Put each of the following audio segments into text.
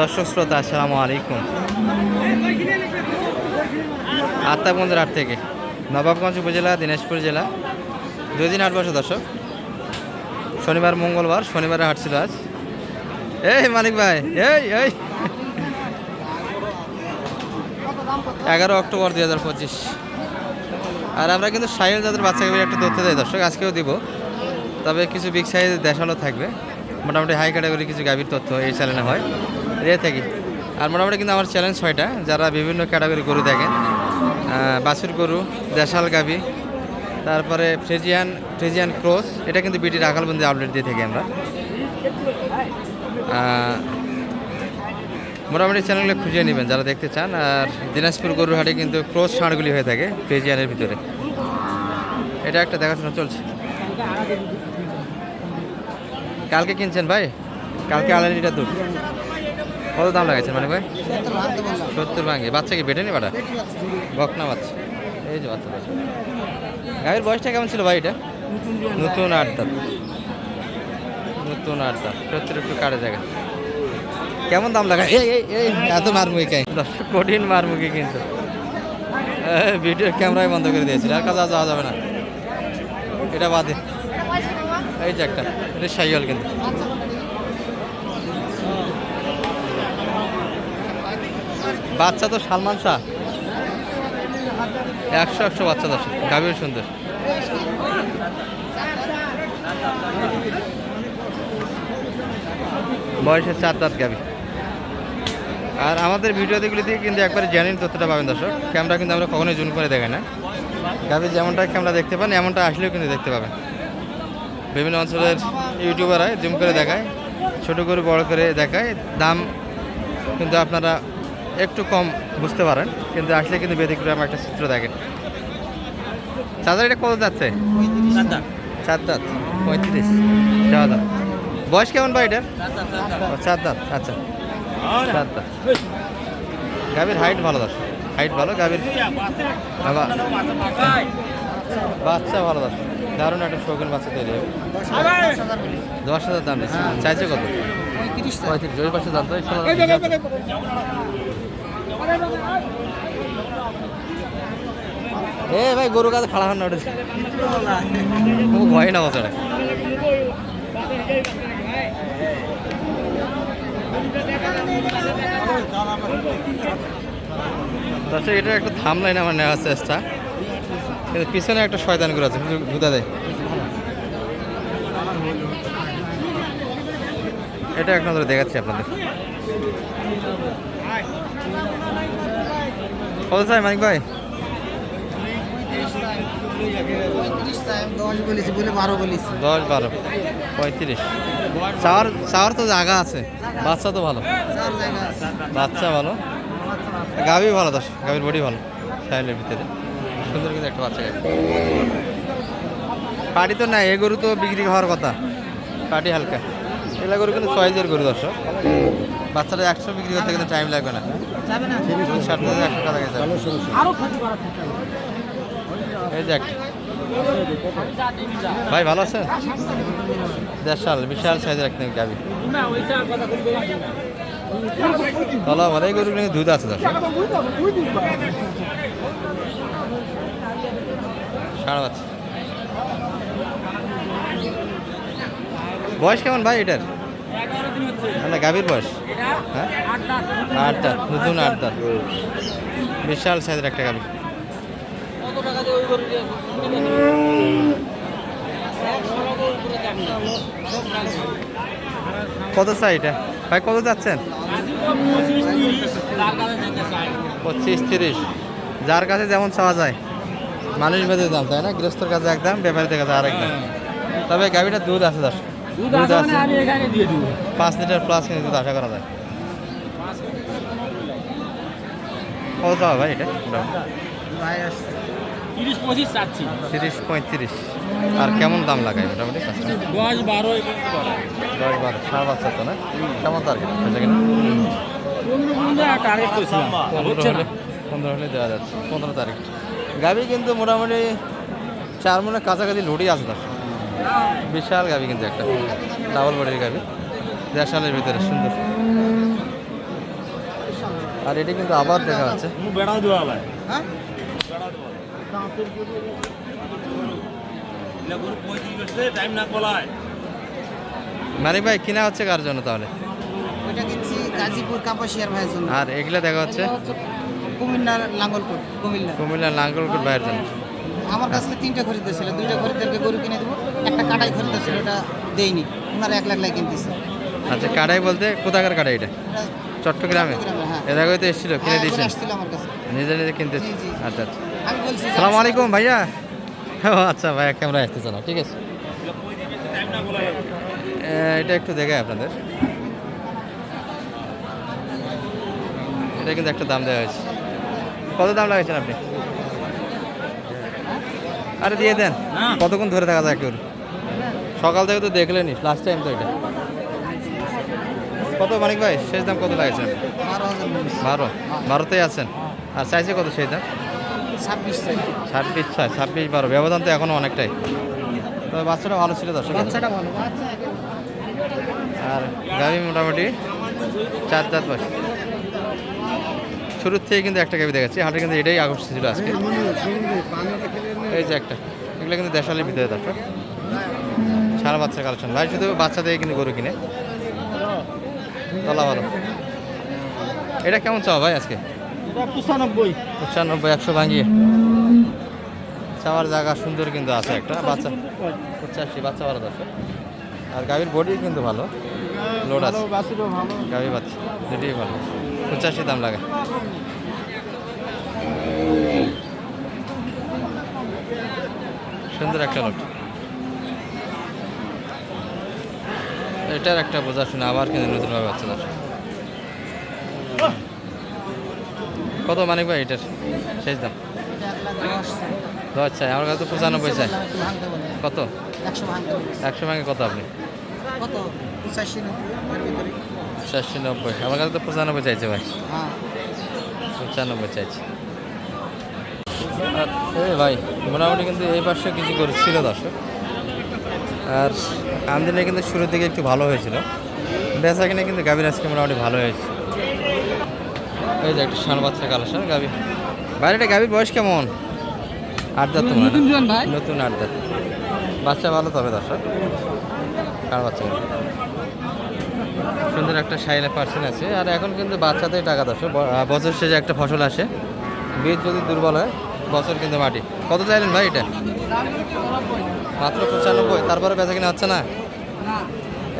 দর্শক শ্রোতা, আসসালামু আলাইকুম। আত্মাগঞ্জের হাট থেকে। নবাবগঞ্জ উপজেলা, দিনাজপুর জেলা। দুই দিন আট বছর দর্শক। শনিবার, মঙ্গলবার, শনিবারে হাট ছিল আজ। এই মালিক ভাই, এই এই। এগারো অক্টোবর দুই হাজার পঁচিশ। আর আমরা কিন্তু সাইল যাদের বাচ্চাকে একটা তথ্য দেয় দর্শক, আজকেও দিব। তবে কিছু বিগ সাইজ দেখানো থাকবে। মোটামুটি হাই ক্যাটাগরি কিছু গাভীর তথ্য এই চ্যানেলে হয়। রে থাকি। আর মোটামুটি কিন্তু আমার চ্যালেঞ্জ ছয়টা, যারা বিভিন্ন ক্যাটাগরি গরু দেখেন বাছুর গরু, দেশাল গাভী, তারপরে ফ্রেজিয়ান ফ্রেজিয়ান ক্রস, এটা কিন্তু বিটির আকালবন্দি আপডেট দিয়ে থাকি আমরা। মোটামুটি চ্যানেলগুলো খুঁজে নেবেন যারা দেখতে চান। আর দিনাজপুর গরুর হাটে কিন্তু ক্রস ষাঁড়গুলি হয়ে থাকে ফ্রেজিয়ানের ভিতরে। এটা একটা দেখাশোনা চলছে। কালকে কিনছেন ভাই? কালকে আলানিটা দুধ। কত দাম লাগাইছেন মানে ভাই? সত্তর ভাঙে। বাচ্চা কি বেটেনি বাটা বকনা বাচ্চা। এই যে বাচ্চা গায়ের বয়সটা কেমন ছিল ভাই এটা? নতুন দাঁত। নতুন দাঁত। সত্তর একটু কাটে জায়গা। কেমন দাম লাগায়? এই এই এত মারমুখি কাই কঠিন মারমুখি কিন্তু। ভিডিও ক্যামেরায় বন্ধ করে দিয়েছিল আর আর যাওয়া যাবে না। এটা বাদে। এই যে একটা। এটা সাইকেল কিন্তু। বাচ্চা তো সালমান শাহ। একশো একশো বাচ্চা দশ গাভীর সুন্দর বয়সের চার দাঁত গাভী। আর আমাদের ভিডিওগুলিতে কিন্তু একবারে জেনুইন তথ্যটা পাবেন দর্শক। ক্যামেরা কিন্তু আমরা কখনোই জুম করে দেখাই না। গাভী যেমনটা ক্যামেরা দেখতে পান, এমনটা আসলেও কিন্তু দেখতে পাবেন। বিভিন্ন অঞ্চলের ইউটিউবাররা জুম করে দেখায়, ছোট করে, বড় করে দেখায়। দাম কিন্তু আপনারা একটু কম বুঝতে পারেন কিন্তু আসলে কিন্তু ব্যতিক্রম একটা চিত্র দেখেন। চার্জার এটা কত যাচ্ছে? চার দাঁত। পঁয়ত্রিশ চার দাঁত। বয়স কেমন ভাই এটার? চার দাঁত আচ্ছা। চার দাঁত। গাভীর হাইট ভালো দশ হাইট ভালো গাভীর বাচ্চা ভালো দশ দারুণ একটা শৌখিন বাচ্চা তৈরি হবে। দশ হাজার দাম চাইছে কত? পঁয়ত্রিশ ওই পাশে এ ভাই গরু কাছে খাড়া হন না ওটা ও ভয় না বছরে দর্শক এটা একটা থাম লাইন আমার নেওয়ার চেষ্টা কিন্তু পিছনে একটা শয়তান করে আছে ধুতা দেয় এটা এক নজরে দেখাচ্ছি আপনাদের। কত চাই, মানিক ভাই? দশ, বারো, পঁয়ত্রিশ। তো জায়গা আছে, বাচ্চা তো ভালো। বাচ্চা ভালো। ভালো দশ বডি ভালো সাইলের ভিতরে। সুন্দর একটা বাচ্চা পাটি তো নাই এ গরু তো বিক্রি হওয়ার কথা। পাটি হালকা। এগুলা গরু কিন্তু ছয়ের গরু দশ বাচ্চাটা একশো বিক্রি করতে কিন্তু টাইম লাগবে না। ষাট একশো টাকা গেছে আরও ক্ষতি করা। থাকে এই ভাই ভালো আছেন? দেশাল বিশাল সাইজের একটা গাভি তলা ভালো এই গরুগুলো কিন্তু দুধ আছে সাড়ে বাচ্চা। বয়স কেমন ভাই এটার? না গাভীর বয়স। হ্যাঁ? আট দাঁত নতুন আট দাঁত বিশাল সাইজের একটা গাভী। কত চাই এটা? ভাই কত যাচ্ছেন? পঁচিশ তিরিশ। যার কাছে যেমন চাওয়া যায়। মানুষ ভেদে দাম তাই না? গৃহস্থর কাছে একদম ব্যাপারীদের কাছে আর একদম তবে গাভীটা দুধ আছে দশ দুধ আছে পাঁচ লিটার প্লাস কিন্তু দুধ আশা করা যায়। কত চাওয়া ভাই এটা? তিরিশ পঁচিশ চাচ্ছি। তিরিশ পঁয়ত্রিশ। আর কেমন দাম লাগায় মোটামুটি দশ বারো দশ বারো সাড়ে বাচ্চা তো না? কেমন টার্গেট হয়েছে কিনা? পনেরো হলে দেওয়া যাচ্ছে। পনেরো তারিখ। গাবি কিন্তু মোটামুটি চার মনে কাছাকাছি লোডই আছে তার। বিশাল গাবি কিন্তু একটা। ডাবল বডির গাবি। দেশালের ভিতরে সুন্দর। আর এটা কিন্তু আবার দেখা যাচ্ছে। ভাই হ্যাঁ টাইম না কলায় মানিক ভাই কিনা হচ্ছে কার জন্য তাহলে? আর এগুলা দেখা হচ্ছে? কুমিল্লার লাঙ্গলকোট কুমিল্লা কুমিল্লা লাঙ্গলকুট ভাইয়ের জন্য। আমার কাছ থেকে তিনটা খরিদ্দার ছিল দুইটা খরিদ্দারকে গরু কিনে দেবো একটা কাটাই খরিদ্দার ছিল ওটা দেয়নি ওনারা এক লাখ লাখ কিনতেছে। আচ্ছা কাটাই বলতে কোথাকার কাটাই এটা? চট্টগ্রামে? হ্যাঁ। এর আগে তো এসেছিল কিনে হ্যাঁ, দিয়েছেন কাছে। নিজে নিজে কিনতে। আচ্ছা আচ্ছা। সালাম আলাইকুম ভাইয়া। ও আচ্ছা ভাইয়া ক্যামেরা আসতেছে না ঠিক আছে। এটা একটু দেখায় আপনাদের। এটা কিন্তু একটা দাম দেওয়া হয়েছে। কত দাম লাগাইছেন আপনি? আরে দিয়ে দেন। কতক্ষণ ধরে থাকা যায় একটু? সকাল থেকে তো দেখলেনি লাস্ট টাইম তো এটা। কত মানিক ভাই? শেষ দাম কত লাগাইছেন? বারো বারোতেই আছেন। আর চাইছে কত সেই দাম? ছাব্বিশ ছাব্বিশ ছয় ছাব্বিশ বারো। ব্যবধান তো এখনও অনেকটাই। তবে বাচ্চাটা ভালো ছিল দর্শক। আর গাভি মোটামুটি চার দাঁত বয়স। শুরুর থেকে কিন্তু একটা গাভি দেখাচ্ছি। হাটে কিন্তু এটাই আকর্ষণ ছিল আজকে। এই যে একটা এগুলো কিন্তু দেশালের ভিতরে দর্শক সারা বাচ্চা কালেকশন। ভাই শুধু বাচ্চা দিয়ে কিন্তু গরু কিনে। তলা ভালো। এটা কেমন চাও ভাই আজকে? পঁচানব্বই। পঁচানব্বই একশো ভাঙিয়ে। চাওয়ার জায়গা সুন্দর কিন্তু আছে একটা। বাচ্চা পঁচাশি বাচ্চা ভালো দর্শক আর গাভীর বডি কিন্তু ভালো। লোড আছে। গাভী বাচ্চা দুটোই ভালো। পঁচাশি দাম লাগে। সুন্দর একটা লোড এটার একটা বোঝা শুনে আবার কিন্তু নতুনভাবে বাচ্চা দর্শক কত মানিক ভাই এটার? শেষ দাম? দশ চাই। আমার কাছে তো পঁচানব্বই চাই। কত? একশো ভাঙে কত আপনি? কত? চারশো নব্বই আমার কাছে তো পঁচানব্বই চাইছে ভাই। হ্যাঁ। পঁচানব্বই চাইছে। আর এই ভাই মোটামুটি কিন্তু এই পাশে কিছু করেছিল দর্শক। আর আমদিনে কিন্তু শুরুর দিকে একটু ভালো হয়েছিল। বেচা কিনে কিন্তু গাভীর আজকে মোটামুটি ভালো হয়েছে। এই যে একটা সান বাচ্চা কালেকশন গাভী। বাইরেটা গাভীর বয়স কেমন? আট দাঁত নতুন আট দাঁত। বাচ্চা ভালো তবে দর্শক। কার বাচ্চা সুন্দর একটা সাইলে পার্সেন্ট আছে। আর এখন কিন্তু বাচ্চাতেই টাকা দর্শক বছর শেষে একটা ফসল আসে। বীজ যদি দুর্বল হয়, বছর কিন্তু মাটি। কত চাইলেন ভাই এটা? মাত্র পঁচানব্বই। তারপরে বেচা কিনা হচ্ছে না?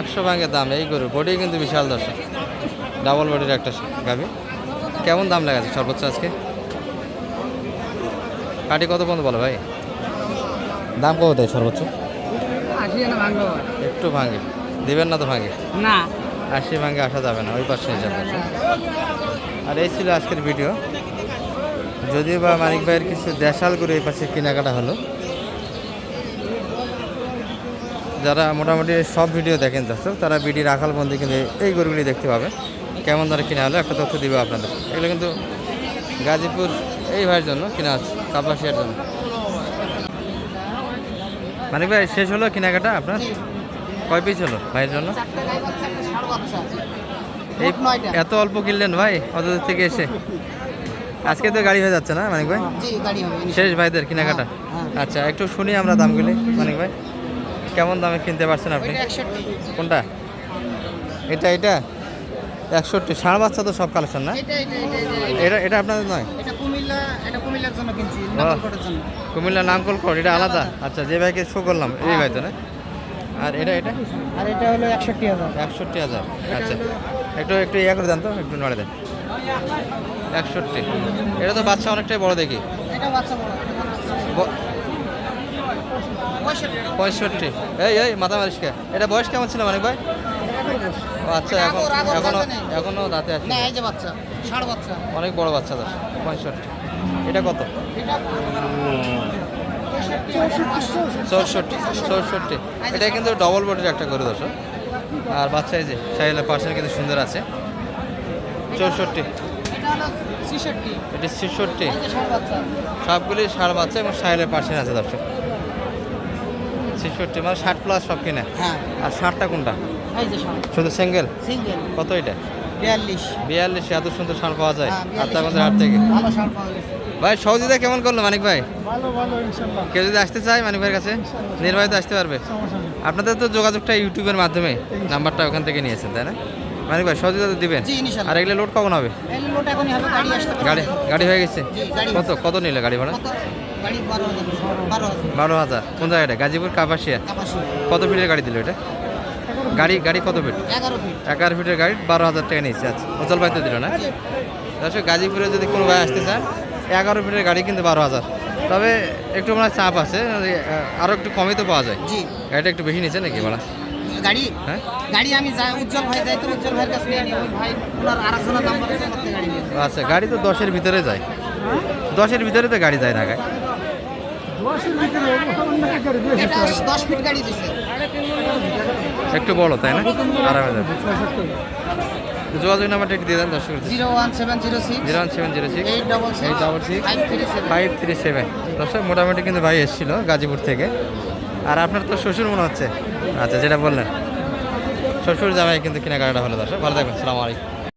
একশো ভাঙের দাম। এই গরু বডি কিন্তু বিশাল দর্শক। ডাবল বডির একটা গাবি কেমন দাম লাগাচ্ছে সর্বোচ্চ আজকে? কাটি কত পর্যন্ত বলো ভাই? দাম কত দেয় সর্বোচ্চ? আশি না ভাঙবে একটু ভাঙে। দেবেন না তো ভাঙে? না। আশি ভাঙে আসা যাবে না ওই পাশে যাবে আর এই ছিল আজকের ভিডিও। যদিও বা মানিক ভাইয়ের কিছু দেশাল করে এই পাশে কেনাকাটা হলো। যারা মোটামুটি সব ভিডিও দেখেন দর্শক তারা বিডি রাখাল বন্দি কিন্তু এই গরুগুলি দেখতে পাবে। কেমন দরে কিনা হলো একটা তথ্য দিবে আপনাদের। এগুলো কিন্তু গাজীপুর এই ভাইয়ের জন্য কিনা আছে কাপাসিয়ার জন্য। মানিক ভাই শেষ হলো কেনাকাটা আপনার? কয় পিস হলো ভাইয়ের জন্য? এই এত অল্প কিনলেন ভাই অত দূর থেকে এসে? আজকে তো গাড়ি হয়ে যাচ্ছে না মানিক ভাই? শেষ ভাইদের কেনাকাটা? হ্যাঁ, আচ্ছা একটু শুনি আমরা দামগুলি মানিক ভাই। কেমন দামে কিনতে পারছেন আপনি? কোনটা? এটা এটা? একষট্টি। ষাঁড় বাচ্চা তো সব কালেকশন না? এটা এটা আপনাদের নয়? এটা কুমিল্লার জন্য কিনছি জন্য। কুমিল্লা এটা আলাদা? আচ্ছা যে ভাইকে শো করলাম এই ভাই তো না? আর এটা এটা? আর এটা হলো একষট্টি হাজার। একষট্টি হাজার আচ্ছা। একটু একটু ইয়ে করে দেন তো একটু নড়ে দেন। একষট্টি। এটা তো বাচ্চা অনেকটাই বড় দেখি। এটা বাচ্চা বড়। পঁয়ষট্টি। এই এই মাথা মারিসকে এটা বয়স কেমন ছিল মানিক ভাই? আচ্ছা এখন এখনও এখনও দাঁতে আছে। না এই যে বাচ্চা ষাড় বাচ্চা। অনেক বড় বাচ্চা দশ পঁয়ষট্টি। এটা কত? চৌষট্টি চৌষট্টি। এটা কিন্তু ডবল বডির একটা করে দশ আর বাচ্চা এই যে সাইলে পার্সেন্ট কিন্তু সুন্দর আছে। চৌষট্টি। এটা ছেষট্টি। বাচ্চা। সবগুলি ষাট বাচ্চা এবং সাইলের পার্সেন্ট আছে দর্শক। ছেষট্টি মানে ষাট প্লাস সব কিনে। হ্যাঁ। আর ষাটটা কোনটা? শুধু সিঙ্গেল সিঙ্গেল কত এটা? বিয়াল্লিশ। বিয়াল্লিশ এত সুন্দর সার পাওয়া যায়। হ্যাঁ। আত্মাগঞ্জের হাট থেকে। ভাই সহযোগিতা কেমন করল মানিক ভাই? ভালো ভালো ইনশাল্লাহ। কেউ যদি আসতে চায় মানিক ভাইয়ের কাছে নির্বাহিত আসতে পারবে। আপনাদের তো যোগাযোগটা ইউটিউবের মাধ্যমে নাম্বারটা ওখান থেকে নিয়েছেন তাই না? মানিক ভাই সহযোগিতা তো দিবেন। আর এগুলো লোড কখন হবে? গাড়ি আসতে গাড়ি গাড়ি হয়ে গেছে? কত কত নিলে গাড়ি ভাড়া? বারো হাজার। কোন জায়গাটা? গাজীপুর কাপাসিয়া? কত ফিটের গাড়ি দিল এটা? গাড়ি গাড়ি কত ফিট এগারো ফিট এগারো ফিটের গাড়ি বারো হাজার টাকা নিচ্ছে আচ্ছা। অচল পাইতে দিল না? দর্শক গাজীপুরে যদি কোনো ভাই আসতে চান এগারো ফিটের গাড়ি কিন্তু বারো হাজার। তবে একটু মানে চাপ আছে আরও একটু কমই তো পাওয়া যায়। জি। গাড়িটা একটু বেশি নিচ্ছে নাকি ভাড়া? গাড়ি? হ্যাঁ? গাড়ি আমি যাই উজ্জ্বল ভাই দেয় তো উজ্জ্বল ভাইয়ের কাছে নিয়ে ভাই ওনার আরেকজনের নাম্বার গাড়ি আচ্ছা গাড়ি তো দশের ভিতরে যায়। দশের ভিতরে তো গাড়ি যায় না গায়ে দশের ভিতরে অন্য গাড়ি দিয়ে এটা দশ ফিট গাড়ি দিছে। একটু বড় তাই না? আরাম হাজার। যোগাযোগ নাম্বারটা একটু দিয়ে দেন দর্শক। Zero one seven zero six. Zero one seven zero six. Eight double eight double six. Five three seven. Five three seven. দর্শক মোটামুটি কিন্তু ভাই এসেছিল গাজীপুর থেকে। আর আপনার তো শ্বশুর মনে হচ্ছে? আচ্ছা যেটা বললেন। শ্বশুর জামাই কিন্তু কেনাকাটা হলো দর্শক। ভালো থাকবেন সালাম আলাইকুম।